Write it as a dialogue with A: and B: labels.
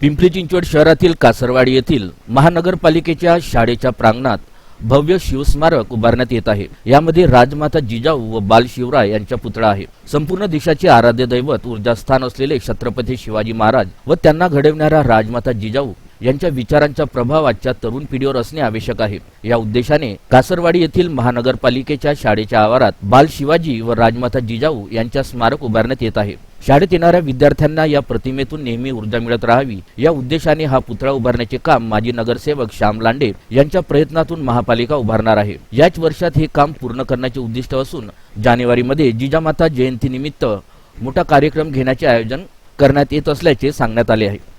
A: पिंपरी चिंचवड शहरातील कासरवाडी येथील महानगरपालिकेच्या शाळेच्या प्रांगणात भव्य शिवस्मारक उभारण्यात येत आहे. यामध्ये राजमाता जिजाऊ व बाल शिवराय यांचा पुतळा आहे. संपूर्ण देशाचे आराध्य दैवत ऊर्जास्थान असलेले छत्रपती शिवाजी महाराज व त्यांना घडवणाऱ्या राजमाता जिजाऊ यांच्या विचारांचा प्रभाव आजच्या तरुण पिढीवर असणे आवश्यक आहे. या उद्देशाने कासरवाडी येथील महानगरपालिकेच्या शाळेच्या आवारात बाल शिवाजी व राजमाता जिजाऊ यांच्या स्मारक उभारण्यात येत आहे. शाळेत येणाऱ्या विद्यार्थ्यांना या प्रतिमेतून नेहमी ऊर्जा मिळत राहावी. या उद्देशाने हा पुतळा उभारण्याचे काम माजी नगरसेवक श्याम लांडे यांच्या प्रयत्नातून महापालिका उभारणार आहे. याच वर्षात हे काम पूर्ण करण्याचे उद्दिष्ट असून जानेवारीमध्ये जिजामाता जयंतीनिमित्त मोठा कार्यक्रम घेण्याचे आयोजन करण्यात येत असल्याचे सांगण्यात आले आहे.